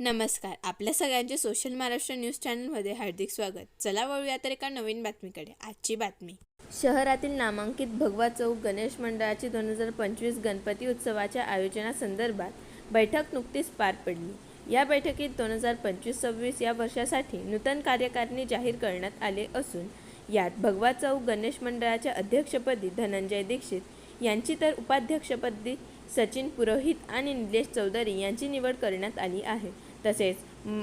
नमस्कार. आपल्या सगळ्यांचे सोशल महाराष्ट्र न्यूज चॅनलमध्ये हार्दिक स्वागत. चला वळूया तर एका नवीन बातमीकडे. आजची बातमी. शहरातील नामांकित भगवा चौक गणेश मंडळाची दोन हजार पंचवीस गणपती उत्सवाच्या आयोजनासंदर्भात बैठक नुकतीच पार पडली. या बैठकीत दोन हजार पंचवीस सव्वीस या वर्षासाठी नूतन कार्यकारिणी जाहीर करण्यात आले असून यात भगवा चौक गणेश मंडळाच्या अध्यक्षपदी धनंजय दीक्षित यांची तर उपाध्यक्षपदी सचिन पुरोहित आणि निलेश चौधरी यांची निवड करण्यात आली आहे. तसेच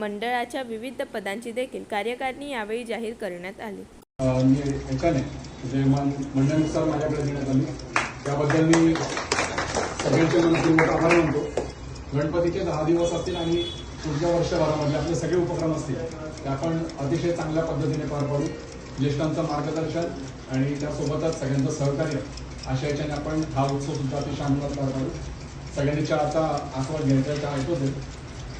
मंडळाच्या विविध पदांची देखील कार्यकारिणी यावेळी जाहीर करण्यात आली. मंडळानुसार माझ्याकडे देण्यात आली. त्याबद्दल मी सगळ्यांचे मनपूर्वक आभार मानतो. गणपतीचे दहा दिवस असतील आणि पुढच्या वर्षभरामध्ये आपले सगळे उपक्रम असतील ते आपण अतिशय चांगल्या पद्धतीने पार पाडू. ज्येष्ठांचं मार्गदर्शन आणि त्यासोबतच सगळ्यांचं सहकार्य अशा याच्याने आपण हा उत्सव सुद्धा अतिशय आनंदात पार पाडू. सगळ्यांनी चहाचा आस्वाद घ्यायचा चहा ऐकवते